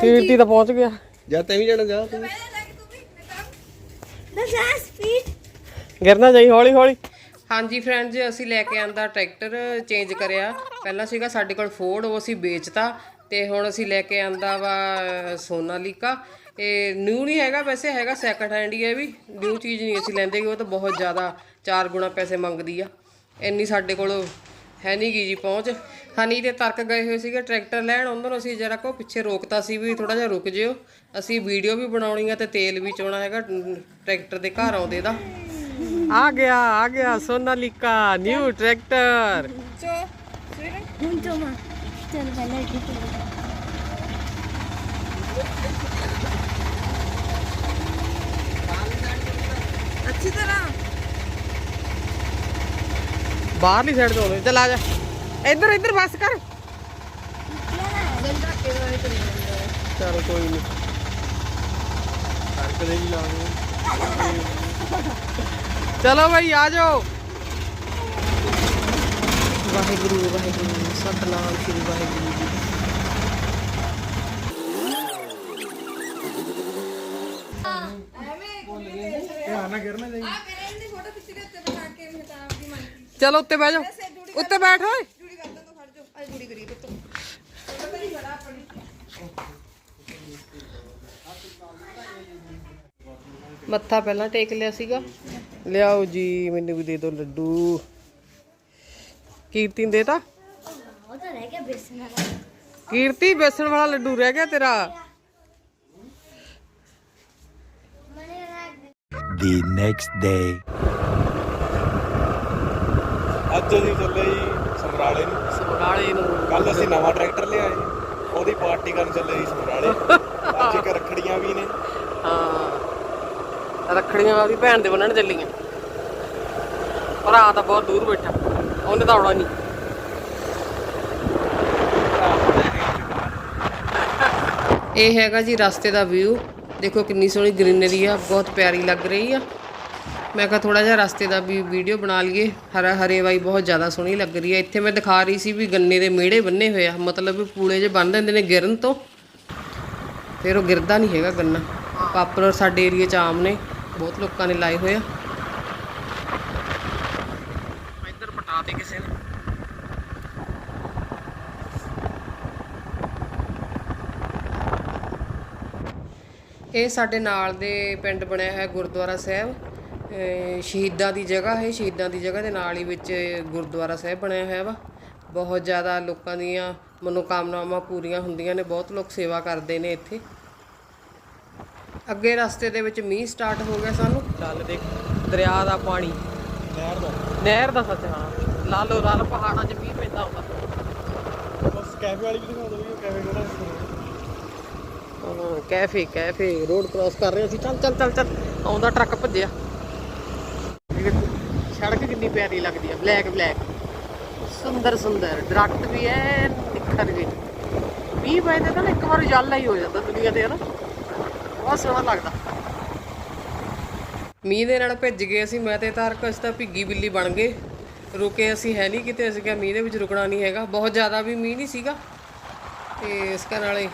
ਕੀਰਤੀ ਤਾਂ ਪਹੁੰਚ ਗਿਆ। ਜਾ ਤੈਂ ਵੀ ਜਾਣਾ ਜਾ ਤੂੰ। fast speed. ਗਿਰਨਾ ਜਾਈ ਹੌਲੀ ਹੌਲੀ। ਹਾਂਜੀ ਫਰੈਂਡਸ ਅਸੀਂ ਲੈ ਕੇ ਆਂਦਾ ਟਰੈਕਟਰ ਚੇਂਜ ਕਰਿਆ। ਪਹਿਲਾਂ ਸੀਗਾ ਸਾਡੇ ਕੋਲ ਫੋਰਡ ਉਹ ਅਸੀਂ ਵੇਚਤਾ। ਤੇ ਹੁਣ ਅਸੀਂ ਲੈ ਕੇ ਆਂਦਾ ਵਾ ਸੋਨਾਲੀਕਾ ਇਹ ਨਿਊ ਨਹੀਂ ਹੈਗਾ ਵੈਸੇ ਹੈਗਾ ਸੈਕੰਡ ਹੈਂਡ ਹੀ ਹੈ ਵੀ। ਨਿਊ ਚੀਜ਼ ਨਹੀਂ ਅਸੀਂ ਲੈਂਦੇ ਕਿ ਉਹ ਤਾਂ ਬਹੁਤ ਜ਼ਿਆਦਾ ਚਾਰ ਗੁਣਾ ਪੈਸੇ ਮੰਗਦੀ ਆ। ਇੰਨੀ ਸਾਡੇ ਕੋਲ ਹੈ ਨਹੀਂ ਗੀ ਜੀ, ਪਹੁੰਚ। ਹਨੀ ਤੇ ਤਰਕ ਗਏ ਹੋਏ ਸੀਗੇ ਟਰੈਕਟਰ ਲੈਣ ਉਹਨਾਂ ਨੂੰ ਅਸੀਂ ਜਰਾ ਕੋ ਪਿੱਛੇ ਰੋਕਤਾ ਸੀ ਵੀ ਥੋੜਾ ਜਿਹਾ ਰੁਕ ਜਿਓ। ਅਸੀਂ ਵੀਡੀਓ ਵੀ ਬਣਾਉਣੀ ਆ ਤੇ ਤੇਲ ਵੀ ਚੋਣਾ ਹੈਗਾ ਟਰੈਕਟਰ ਦੇ ਘਰ ਆਉਂਦੇ ਦਾ। ਆ ਗਿਆ ਆ ਗਿਆ, ਸੋਨਾਲੀਕਾ ਨਿਊ ਟਰੈਕਟਰ ਹੁਣ ਤੋਂ ਮਾਂ, ਚਲ ਪਹਿਲਾਂ ਇੱਥੇ ਅੱਛੀ ਤਰ੍ਹਾਂ। ਬਾਹਰਲੀ ਸਾਈਡ ਤੋਂ ਆਉਂਦੇ ਚੱਲ ਆ ਜਾ ਇੱਧਰ ਇੱਧਰ ਬੱਸ ਕਰ ਚਲ ਕੋਈ ਨਹੀਂ ਸੜਕ ਦੇ ਵੀ ਲਾ ਦੇ ਚਲੋ ਭਾਈ ਆ ਜਾਓ ਵਾਹਿਗੁਰੂ ਵਾਹਿਗੁਰੂ ਸਤਨਾਮ ਸ਼੍ਰੀ ਵਾਹਿਗੁਰੂ ਜੀ ਚਲੋ ਉੱਤੇ ਬਹਿ ਜਾਓ ਉੱਤੇ ਬੈਠ ਓਏ। ਮੱਥਾ ਪਹਿਲਾਂ ਟੇਕ ਲਿਆ ਸੀਗਾ। ਲਿਆਓ ਜੀ ਮੈਨੂੰ ਵੀ ਦੇ ਦਿਓ ਲੱਡੂ। ਕੀਰਤੀ ਉਹ ਤਾਂ ਰਹਿ ਗਿਆ ਬੇਸਨ ਵਾਲਾ। ਕੀਰਤੀ ਬੇਸਣ ਵਾਲਾ ਲੱਡੂ ਰਹਿ ਗਿਆ ਤੇਰਾ। ਮਨੇ ਰੱਖ the next day. ਅੱਜ ਅਸੀਂ ਚੱਲੇ ਜੀ ਸਮਰਾਲੇ ਨੂੰ। ਸਮਰਾਲੇ ਨੂੰ। ਕੱਲ ਅਸੀਂ ਨਵਾਂ ਟਰੈਕਟਰ ਲਿਆਏ ਉਹਦੀ ਪਾਰਟੀ ਕਰਨ ਚੱਲੇ ਜੀ ਸਮਰਾਲੇ। ਅੱਜ ਇੱਕ ਰੱਖੜੀਆਂ ਵੀ ਨੇ। ਹਾਂ। ਰੱਖੜੀਆਂ ਉਹਦੀ ਭੈਣ ਦੇ ਬੰਨਣ ਚੱਲੀਆਂ। ਭਰਾ ਤਾਂ ਬਹੁਤ ਦੂਰ ਬੈਠਾ ਉਹਨੇ ਤਾਂ ਆਉਣਾ ਨਹੀਂ। ਇਹ ਹੈਗਾ ਜੀ ਰਸਤੇ ਦਾ ਵਿਊ ਦੇਖੋ ਕਿੰਨੀ ਸੋਹਣੀ ਗ੍ਰੀਨਰੀ ਆ ਬਹੁਤ ਪਿਆਰੀ ਲੱਗ ਰਹੀ ਆ। ਮੈਂ ਕਿਹਾ ਥੋੜਾ ਜਿਹਾ ਰਸਤੇ ਦਾ ਵੀ ਵੀਡੀਓ ਬਣਾ ਲਈਏ। ਹਰਾ ਹਰੇ ਵਾਈ ਬਹੁਤ ਜ਼ਿਆਦਾ ਸੋਹਣੀ ਲੱਗ ਰਹੀ ਹੈ। ਇੱਥੇ ਮੈਂ ਦਿਖਾ ਰਹੀ ਸੀ ਵੀ ਗੰਨੇ ਦੇ ਮਿਹੜੇ ਬੰਨੇ ਹੋਏ ਆ। ਮਤਲਬ ਵੀ ਪੂਲੇ ਜੇ ਬੰਨ ਦਿੰਦੇ ਨੇ ਗਿਰਨ ਤੋਂ। ਫਿਰ ਉਹ ਗਿਰਦਾ ਨਹੀਂ ਹੈਗਾ ਗੰਨਾ। ਪਾਪੂਲਰ ਸਾਡੇ ਏਰੀਆ 'ਚ ਆਮ ਨੇ। ਬਹੁਤ ਲੋਕਾਂ ਨੇ ਲਾਏ ਹੋਏ ਆ। ਇੱਧਰ ਪਟਾ ਦੇ ਕਿਸੇ ਨੇ। ਇਹ ਸਾਡੇ ਨਾਲ ਦੇ ਪਿੰਡ ਬਣਿਆ ਹੋਇਆ ਗੁਰਦੁਆਰਾ ਸਾਹਿਬ। ਸ਼ਹੀਦਾਂ ਦੀ ਜਗ੍ਹਾ ਹੈ ਸ਼ਹੀਦਾਂ ਦੀ ਜਗ੍ਹਾ ਦੇ ਨਾਲ ਹੀ ਵਿੱਚ ਗੁਰਦੁਆਰਾ ਸਾਹਿਬ ਬਣਿਆ ਹੋਇਆ ਵਾ। ਬਹੁਤ ਜ਼ਿਆਦਾ ਲੋਕਾਂ ਦੀਆਂ ਮਨੋਕਾਮਨਾਵਾਂ ਪੂਰੀਆਂ ਹੁੰਦੀਆਂ ਨੇ ਬਹੁਤ ਲੋਕ ਸੇਵਾ ਕਰਦੇ ਨੇ ਇੱਥੇ। ਅੱਗੇ ਰਸਤੇ ਦੇ ਵਿੱਚ ਮੀਂਹ ਸਟਾਰਟ ਹੋ ਗਿਆ ਸਾਨੂੰ। ਚੱਲ ਦੇਖ ਦਰਿਆ ਦਾ ਪਾਣੀ। ਨਹਿਰ ਦਾ? ਨਹਿਰ ਦਾ ਸੱਚ ਹਾਂ। ਲਾਲੋ ਲਾਲ ਪਹਾੜਾਂ 'ਚ ਮੀਂਹ ਪੈਂਦਾ ਹੁੰਦਾ ਬਸ ਕੈਫੇ ਵਾਲੀ ਵੀ ਦਿਖਾ ਦਿਓ ਵੀ ਉਹ ਕੈਫੇ ਕਿਹੜਾ ਕੈਫੇ ਕੈਫੇ ਰੋਡ ਕ੍ਰਾਸ ਕਰ ਰਹੇ ਸੀ ਚੱਲ ਚੱਲ ਚੱਲ ਚੱਲ। ਆਉਂਦਾ ਟਰੱਕ ਭੱਜਿਆ। ਕਿੰਨੀ ਪਿਆਰੀ ਲੱਗਦੀ ਆ ਬਲੈਕ ਬਲੈਕ ਸੁੰਦਰ ਸੁੰਦਰ। ਦਰਖਤ ਵੀ ਐ, ਨਿਖਰ ਗਏ ਮੀਂਹ ਪੈਂਦੇ ਤਾਂ ਇੱਕ ਵਾਰ ਜੱਲਾ ਹੀ ਹੋ ਜਾਂਦਾ ਦੁਨੀਆ ਤੇ, ਹਨਾ? ਬਹੁਤ ਸੋਹਣਾ ਲੱਗਦਾ। ਮੀਂਹ ਦੇ ਨਾਲ ਭਿੱਜ ਗਏ ਅਸੀਂ, ਮੈਂ ਤੇ ਤਾਰਕ, ਅਸੀਂ ਤਾਂ ਭਿੱਗੀ ਬਿੱਲੀ ਬਣ ਗਏ। ਰੁਕੇ ਅਸੀਂ ਹੈ ਨਹੀਂ ਕਿਤੇ, ਅਸੀਂ ਕਿਹਾ ਮੀਂਹ ਦੇ ਵਿੱਚ ਰੁਕਣਾ ਨਹੀਂ ਹੈਗਾ। ਬਹੁਤ ਜ਼ਿਆਦਾ ਵੀ ਮੀਂਹ ਨਹੀਂ ਸੀਗਾ। ਤੇ ਇਸ ਕਰਨ ਵਾਲੇ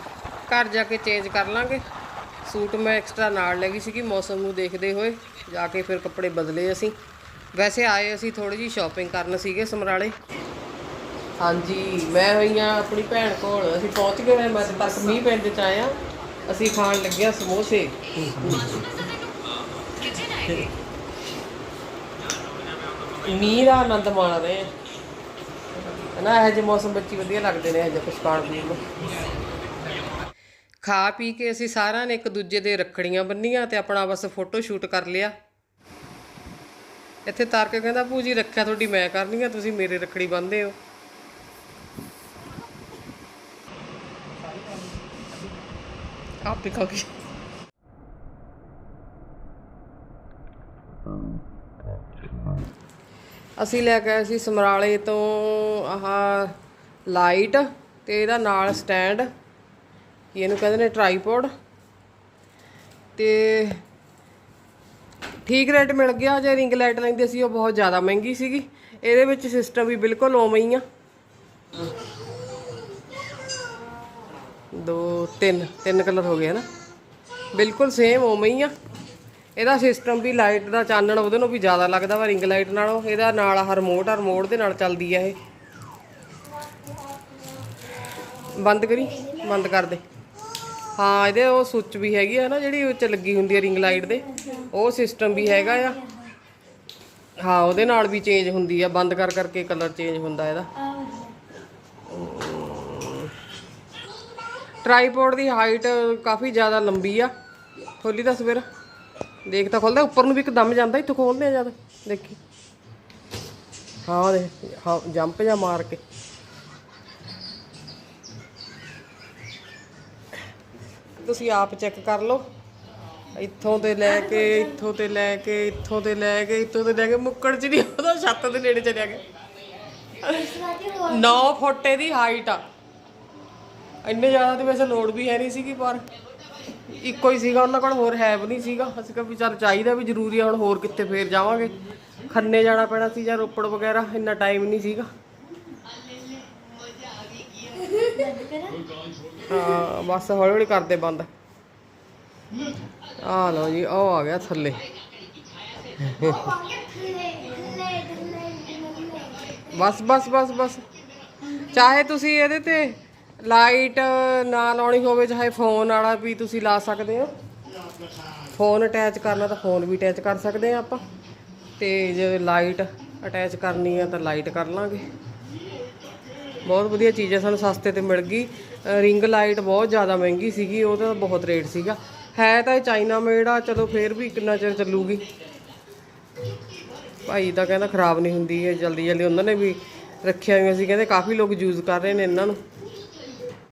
ਘਰ ਜਾ ਕੇ ਚੇਂਜ ਕਰ ਲਾਂਗੇ। ਸੂਟ ਮੈਂ ਐਕਸਟਰਾ ਨਾਲ ਲੈ ਗਈ ਸੀਗੀ, ਮੌਸਮ ਨੂੰ ਦੇਖਦੇ ਹੋਏ। ਜਾ ਕੇ ਫਿਰ ਕੱਪੜੇ ਬਦਲੇ ਅਸੀਂ। ਵੈਸੇ ਆਏ ਅਸੀਂ ਥੋੜੀ ਜੀ ਸ਼ਾਪਿੰਗ ਕਰਨ ਸੀਗੇ ਸਮਰਾਲੇ। ਹਾਂਜੀ ਮੈਂ ਹੋਈਆਂ ਆਪਣੀ ਭੈਣ ਕੋਲ। ਅਸੀਂ ਪਹੁੰਚ ਗਏ ਮੈਂ ਮੱਧ ਤੱਕ ਮੀਂਹ ਪਿੰਡ ਚ ਆਇਆ ਅਸੀਂ ਖਾਣ ਲੱਗਿਆ ਸਮੋਸੇ। ਮੀਂਹ ਦਾ ਆਨੰਦ ਮਾਣ ਰਹੇ ਆ। ਨਾ ਇਹ ਜਿਹੇ ਮੌਸਮ ਹੀ ਵਧੀਆ ਲੱਗਦੇ ਨੇ ਇਹ ਜਿਹੇ ਕੁਛ ਖਾਣ ਪੀਣ ਨੂੰ। ਖਾ ਪੀ ਕੇ ਅਸੀਂ ਸਾਰਿਆਂ ਨੇ ਇੱਕ ਦੂਜੇ ਦੇ ਰੱਖੜੀਆਂ ਬੰਨੀਆਂ ਤੇ ਆਪਣਾ ਬਸ ਫੋਟੋ ਸ਼ੂਟ ਕਰ ਲਿਆ। ਇੱਥੇ ਤਾਰ ਕੇ ਕਹਿੰਦਾ, ਭੂਜੀ, ਰੱਖਿਆ ਤੁਹਾਡੀ ਮੈਂ ਕਰਨੀ ਆ, ਤੁਸੀਂ ਮੇਰੇ ਰੱਖੜੀ ਬੰਨਦੇ ਹੋ। ਆਪ ਦਿਖਾਓਗੇ ਅਸੀਂ ਲੈ ਕੇ ਆਏ ਸੀ ਸਮਰਾਲੇ ਤੋਂ ਆਹ ਲਾਈਟ ਤੇ ਇਹਦਾ ਨਾਲ ਸਟੈਂਡ, ਇਹਨੂੰ ਕਹਿੰਦੇ ਨੇ ਟ੍ਰਾਈਪੋਡ ਤੇ ਠੀਕ ਰੇਟ ਮਿਲ ਗਿਆ, ਜੇ ਰਿੰਗ ਲਾਈਟ ਲੈਂਦੇ ਸੀ, ਉਹ ਬਹੁਤ ਜ਼ਿਆਦਾ ਮਹਿੰਗੀ ਸੀਗੀ। ਇਹਦੇ ਵਿੱਚ ਸਿਸਟਮ ਵੀ ਬਿਲਕੁਲ ਉਵੇਂ ਹੀ ਆ। ਦੋ, ਤਿੰਨ ਤਿੰਨ ਕਲਰ ਹੋ ਗਏ ਨਾ ਬਿਲਕੁਲ ਸੇਮ ਉਵੇਂ ਹੀ ਆ। ਇਹਦਾ ਸਿਸਟਮ ਵੀ ਲਾਈਟ ਦਾ ਚਾਨਣ ਉਹਦੇ ਨੂੰ ਵੀ ਜ਼ਿਆਦਾ ਲੱਗਦਾ ਵਾ ਰਿੰਗ ਲਾਈਟ ਨਾਲੋਂ। ਇਹਦਾ ਨਾਲ ਆਹ ਰਿਮੋਟ ਆ ਰਿਮੋਟ ਦੇ ਨਾਲ ਚੱਲਦੀ ਆ ਇਹ। ਬੰਦ ਕਰੀ, ਬੰਦ ਕਰ ਦੇ। ਹਾਂ, ਇਹਦੇ ਉਹ ਸੁੱਚ ਵੀ ਹੈਗੀ ਆ ਨਾ, ਜਿਹੜੀ ਉਹ ਲੱਗੀ ਹੁੰਦੀ ਆ ਰਿੰਗ ਲਾਈਟ ਦੇ, ਉਹ ਸਿਸਟਮ ਵੀ ਹੈਗਾ ਆ। ਹਾਂ, ਉਹਦੇ ਨਾਲ ਵੀ ਚੇਂਜ ਹੁੰਦੀ ਆ, ਬੰਦ ਕਰ ਕਰਕੇ ਕਲਰ ਚੇਂਜ ਹੁੰਦਾ ਇਹਦਾ। ਟ੍ਰਾਈਪੋਡ ਦੀ ਹਾਈਟ ਕਾਫੀ ਜ਼ਿਆਦਾ ਲੰਬੀ ਆ। ਖੋਲੀ ਦੱਸ ਫਿਰ ਦੇਖ ਤਾਂ ਖੋਲਦਾ, ਉੱਪਰ ਨੂੰ ਵੀ ਇੱਕ ਦਮ ਜਾਂਦਾ, ਇੱਥੋਂ ਖੋਲਦੇ ਆ ਜਦ, ਦੇਖੀ। ਹਾਂ ਦੇ ਹਾਂ ਜੰਪ ਜਾਂ ਮਾਰ ਕੇ। ਤੁਸੀਂ ਆਪ ਚੈੱਕ ਕਰ ਲਓ। ਇੱਥੋਂ ਤੇ ਲੈ ਕੇ, ਇੱਥੋਂ ਤੇ ਲੈ ਕੇ, ਇੱਥੋਂ ਤੇ ਲੈ ਕੇ, ਇੱਥੋਂ ਤੇ ਲੈ ਕੇ, ਮੁੱਕੜ ਚ ਨਹੀਂ ਉਹਦਾ ਛੱਤ ਦੇ ਨੇੜੇ ਚਲਿਆ ਗਿਆ। 9 ਫੁੱਟ ਦੀ ਹਾਈਟ ਆ। ਇੰਨੇ ਜ਼ਿਆਦਾ ਤੇ ਵੈਸੇ ਲੋਡ ਵੀ ਹੈ ਨਹੀਂ ਸੀਗੀ, ਪਰ ਇੱਕੋ ਹੀ ਸੀਗਾ, ਉਹਨਾਂ ਕੋਲ ਹੋਰ ਹੈ ਵੀ ਨਹੀਂ ਸੀਗਾ। ਅਸੀਂ ਕਿਹਾ ਵੀ ਚੱਲ ਚਾਹੀਦਾ ਵੀ ਜ਼ਰੂਰੀ ਆ, ਹੁਣ ਹੋਰ ਕਿੱਥੇ ਫੇਰ ਜਾਵਾਂਗੇ। ਖੰਨੇ ਜਾਣਾ ਪੈਣਾ ਸੀ ਜਾਂ ਰੋਪੜ ਵਗੈਰਾ, ਇੰਨਾ ਟਾਈਮ ਨਹੀਂ ਸੀਗਾ। ਹਾਂ, ਬਸ ਹੌਲੀ ਹੌਲੀ ਕਰਦੇ ਬੰਦ। ਆ ਲਓ ਜੀ, ਉਹ ਆ ਗਿਆ ਥੱਲੇ। ਬਸ ਬਸ ਬਸ ਬਸ। ਚਾਹੇ ਤੁਸੀਂ ਇਹਦੇ ਤੇ ਲਾਈਟ ਨਾ ਲਾਉਣੀ ਹੋਵੇ, ਚਾਹੇ ਫੋਨ ਵਾਲਾ ਵੀ ਤੁਸੀਂ ਲਾ ਸਕਦੇ ਹੋ। ਫੋਨ ਅਟੈਚ ਕਰਨਾ ਤਾਂ ਫੋਨ ਵੀ ਅਟੈਚ ਕਰ ਸਕਦੇ ਆ ਆਪਾਂ। ਤੇ ਜੇ ਲਾਈਟ ਅਟੈਚ ਕਰਨੀ ਆ ਤਾਂ ਲਾਈਟ ਕਰ ਲਾਂਗੇ। ਬਹੁਤ ਵਧੀਆ ਚੀਜ਼ ਹੈ ਸਾਨੂੰ ਸਸਤੇ ਤੇ ਮਿਲ ਗਈ। ਰਿੰਗ ਲਾਈਟ ਬਹੁਤ ਜ਼ਿਆਦਾ ਮਹਿੰਗੀ ਸੀਗੀ ਉਹਦਾ ਬਹੁਤ ਰੇਟ ਸੀਗਾ। ਹੈ ਤਾਂ ਇਹ ਚਾਈਨਾ ਮੇਡ ਆ, ਚਲੋ ਫੇਰ ਵੀ ਕਿੰਨਾ ਚਿਰ ਚੱਲੂਗੀ। ਭਾਈ ਤਾਂ ਕਹਿੰਦਾ ਖਰਾਬ ਨਹੀਂ ਹੁੰਦੀ, ਇਹ ਜਲਦੀ ਜਲਦੀ ਉਹਨਾਂ ਨੇ ਵੀ ਰੱਖਿਆ ਹੋਈਆਂ ਸੀ, ਕਹਿੰਦੇ ਕਾਫੀ ਲੋਕ ਯੂਜ਼ ਕਰ ਰਹੇ ਨੇ ਇਹਨਾਂ ਨੂੰ।